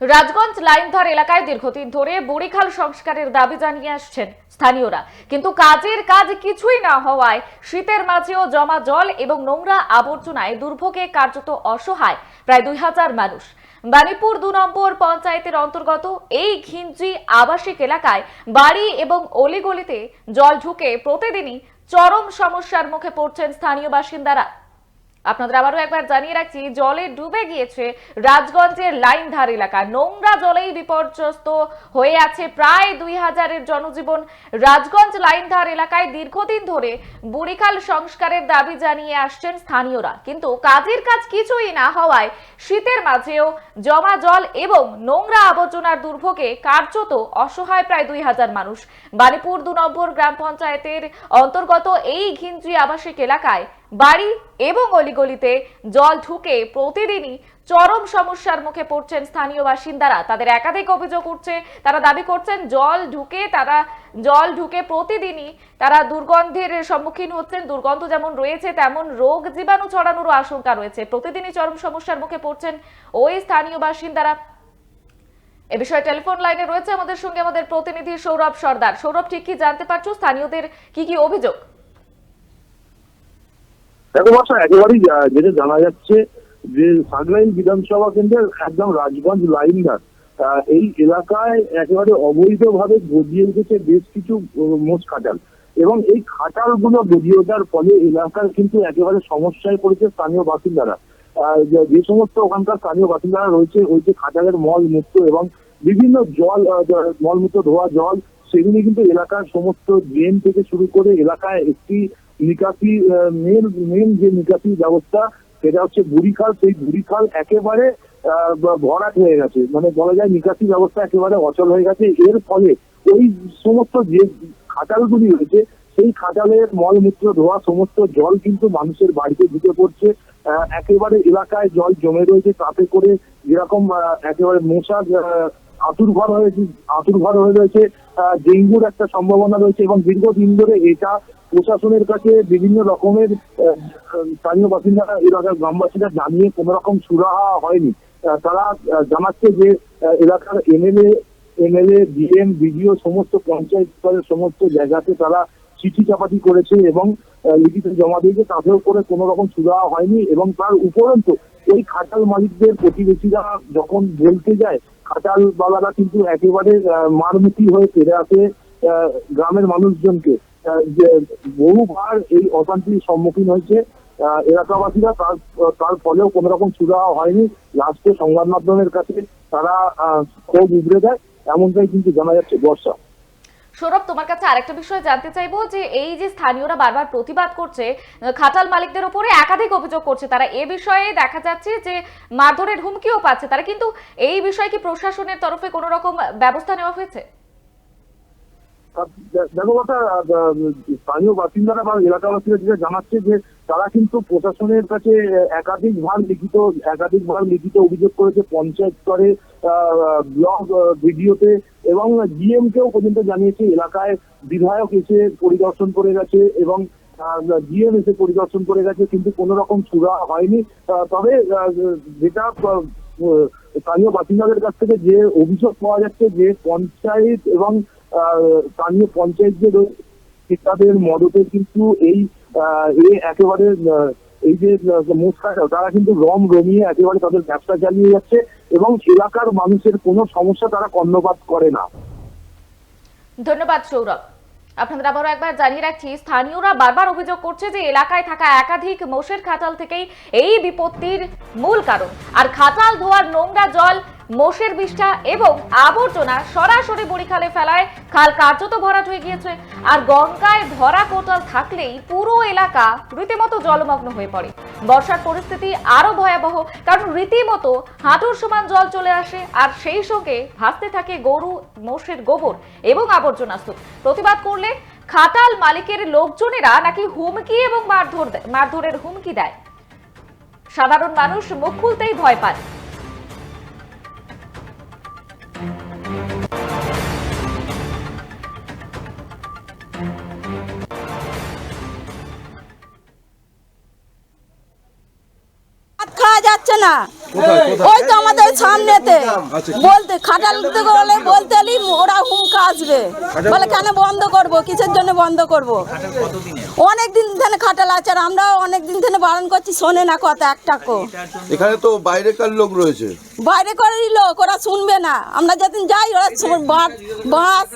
রাজগঞ্জ লাইনধর এলাকায় দীর্ঘদিন ধরে বুড়িখাল সংস্কারের দাবি জানিয়ে আসছেন স্থানীয়রা। কিন্তু কাজের কাজ কিছুই না হওয়ায় শীতের মাঝেও জমা জল এবং নোংরা আবর্জনায় দুর্ভোগে কার্যত অসহায় প্রায় দুই হাজার মানুষ। বাণীপুর দু নম্বর পঞ্চায়েতের অন্তর্গত এই ঘিঞ্জি আবাসিক এলাকায় বাড়ি এবং অলিগলিতে জল ঢুকে প্রতিদিনই চরম সমস্যার মুখে পড়ছেন স্থানীয় বাসিন্দারা। আপনাদের আবারও একবার জানিয়ে রাখছি, জলে ডুবে গিয়েছে রাজগঞ্জের লাইনধার এলাকা। নোংরা জলেই বিপর্যস্ত হয়ে আছে প্রায় দুই হাজারের জনজীবন। রাজগঞ্জ লাইনধার এলাকায় দীর্ঘদিন ধরে বুড়িখাল সংস্কারের দাবি জানিয়ে আসছেন স্থানীয়রা। কিন্তু কাজের কাজ কিছুই না হওয়ায় শীতের মাঝেও জমা জল এবং নোংরা আবর্জনার দুর্ভোগে কার্যত অসহায় প্রায় দুই হাজার মানুষ। বাণীপুর দু নম্বর গ্রাম পঞ্চায়েতের অন্তর্গত এই ঘিঞ্জি আবাসিক এলাকায় বাড়ি এবং অলিগলিতে জল ঢুকে প্রতিদিনই চরম সমস্যার মুখে পড়ছেন স্থানীয় বাসিন্দারা। তাদের একাধিক অভিযোগ উঠছে, তারা দাবি করছেন জল ঢুকে তারা, জল ঢুকে প্রতিদিনই তারা দুর্গন্ধের সম্মুখীন হচ্ছেন। দুর্গন্ধ যেমন রয়েছে, তেমন রোগ জীবাণু ছড়ানোরও আশঙ্কা রয়েছে। প্রতিদিনই চরম সমস্যার মুখে পড়ছেন ওই স্থানীয় বাসিন্দারা। এ বিষয়ে টেলিফোন লাইনে রয়েছে আমাদের সঙ্গে আমাদের প্রতিনিধি সৌরভ সর্দার। সৌরভ, ঠিক কি জানতে পারছ? স্থানীয়দের কি কি অভিযোগ? দেখো বাসা একেবারেই যেটা জানা যাচ্ছে যে সাগলাইন বিধানসভা কেন্দ্রের একদম রাজগঞ্জ আহ, এই এলাকায় একেবারে অবৈধভাবে গজিয়ে উঠেছে বেশ কিছু মোষ খাটাল। এবং এই খাটালগুলো গজিয়ে ওঠার ফলে এলাকার কিন্তু একেবারে সমস্যায় পড়েছে স্থানীয় বাসিন্দারা। যে- সমস্ত ওখানকার স্থানীয় বাসিন্দারা রয়েছে ওই যে খাটালের মল মূত্র এবং বিভিন্ন জল মলমূত্র ধোয়া জল সেগুলি কিন্তু এলাকার সমস্ত ড্রেন থেকে শুরু করে এলাকায় একটি নিকাশি মেন মেন যে নিকাশি ব্যবস্থা, সেটা হচ্ছে বুড়িখাল, সেই বুড়িখাল একেবারে ভরাট হয়ে গেছে। মানে বলা যায় নিকাশি ব্যবস্থা একেবারে অচল হয়ে গেছে। এর ফলে ওই সমস্ত যে খাটালগুলি রয়েছে, সেই খাটালের মলমূত্র, ধোয়া, সমস্ত জল কিন্তু মানুষের বাড়িতে ঢুকে পড়ছে। একেবারে এলাকায় জল জমে রয়েছে, তাতে করে যেরকম একেবারে মশার আতুরঘর হয়েছে আতুরঘর হয়ে রয়েছে ডেঙ্গুর একটা সম্ভাবনা রয়েছে এবং দীর্ঘদিন ধরে এটা প্রশাসনের কাছে বিভিন্ন রকমের স্থানীয় বাসিন্দারা এলাকার গ্রামবাসীরা জানিয়ে কোনো রকম সুরাহা হয়নি। তারা জানাচ্ছে যে এলাকার এমএলএ এমএলএ, ডিএম বিডিও সমস্ত পঞ্চায়েত স্তরের সমস্ত জায়গাতে তারা চিঠি চাপাটি করেছে এবং লিখিত জমা দিয়েছে, তাতেও করে কোনো রকম সুরাহা হয়নি এবং তার উপরন্ত ওই খাটাল মালিকদের প্রতিবেশীরা যখন বলতে যায় খাটাল বালারা কিন্তু একেবারে মারমুখী হয়ে ফিরে আসে গ্রামের মানুষজনকে। বহুবার এই অশান্তির সম্মুখীন হয়েছে। এলাকাবাসীরা তার তার ফলেও কোনো রকম সুরাহা হয়নি। লাস্টে সংবাদ মাধ্যমের কাছে তারা ক্ষোভ উগড়ে দেয়। এমনটাই কিন্তু জানা যাচ্ছে বর্ষা। সৌরভ, তোমার কাছে আরেকটা বিষয় জানতে চাইব যে এই যে স্থানীয়রা বারবার প্রতিবাদ করছে, খাটাল মালিকদের উপরে একাধিক অভিযোগ করছে, তারা এ বিষয়ে দেখা যাচ্ছে যে মারধরের হুমকিও পাচ্ছে। তারা কিন্তু এই বিষয়ে কি প্রশাসনের তরফে কোনো রকম ব্যবস্থা নেওয়া হয়েছে? দেখো কথা স্থানীয় বাসিন্দারা বা এলাকাবাসীরা যেটা জানাচ্ছে যে তারা কিন্তু প্রশাসনের কাছে একাধিকবার লিখিত একাধিকবার লিখিত অভিযোগ করেছে পঞ্চায়েত স্তরে ব্লক ভিডিওতে এবং জিএম কেও পর্যন্ত জানিয়েছে এলাকায় বিধায়ক এসে পরিদর্শন করে গেছে এবং জিএম এসে পরিদর্শন করে গেছে কিন্তু কোনো রকম সুরা হয়নি। তবে যেটা স্থানীয় বাসিন্দাদের কাছ থেকে যে অভিযোগ পাওয়া যাচ্ছে যে পঞ্চায়েত এবং স্থানীয় পঞ্চায়েত যে রয়েছে, তাদের মদতে কিন্তু এই একেবারে এই যে মোস্কাটা তারা কিন্তু রম রমিয়ে একেবারে তাদের ব্যবসা চালিয়ে যাচ্ছে এবং এলাকার মানুষের কোনো সমস্যা তারা কর্ণপাত করে না। ধন্যবাদ সৌরভ। আপনাদের আবারও একবার জানিয়ে রাখছি, স্থানীয়রা বারবার অভিযোগ করছে যে এলাকায় থাকা একাধিক মোষের খাটাল থেকেই এই বিপত্তির মূল কারণ। আর খাটাল ধোয়ার নোংরা জল মোষের বিষ্ঠা এবং আবর্জনা সরাসরি বড়িখালে ফেলায়। খাল কার্যত ভরাট হয়ে গিয়েছে। আর গঙ্গায় ভরা কোটাল থাকলেই পুরো এলাকা রীতিমতো জলমগ্ন হয়ে পড়ে। বর্ষার পরিস্থিতি আরও ভয়াবহ, কারণ রীতিমতো হাঁটুর সমান জল চলে আসে আর সেই সঙ্গে ভাসতে থাকে গরু, মোষের গোবর এবং আবর্জনা স্তূপ প্রতিবাদ করলে খাটাল মালিকের লোকজনেরা নাকি হুমকি এবং মারধর, মারধরের হুমকি দেয়। সাধারণ মানুষ মুখ খুলতেই ভয় পায়। যাচ্ছে না। ওই তো আমাদের সামনেতে। বলতে খাটাল বলে বলতে ওরা হুমকা আসবে। বলে কেন বন্ধ করব? কিসের জন্য বন্ধ করব? অনেক দিন ধরে খাটাল আছে আর আমরা অনেক দিন ধরে বারণ করছি শোনে না কথা একটা কো। এখানে তো বাইরেকার লোক রয়েছে। বাইরে করে লোক ওরা শুনবে না। আমরা যেদিন যাই ওরা বাঁশ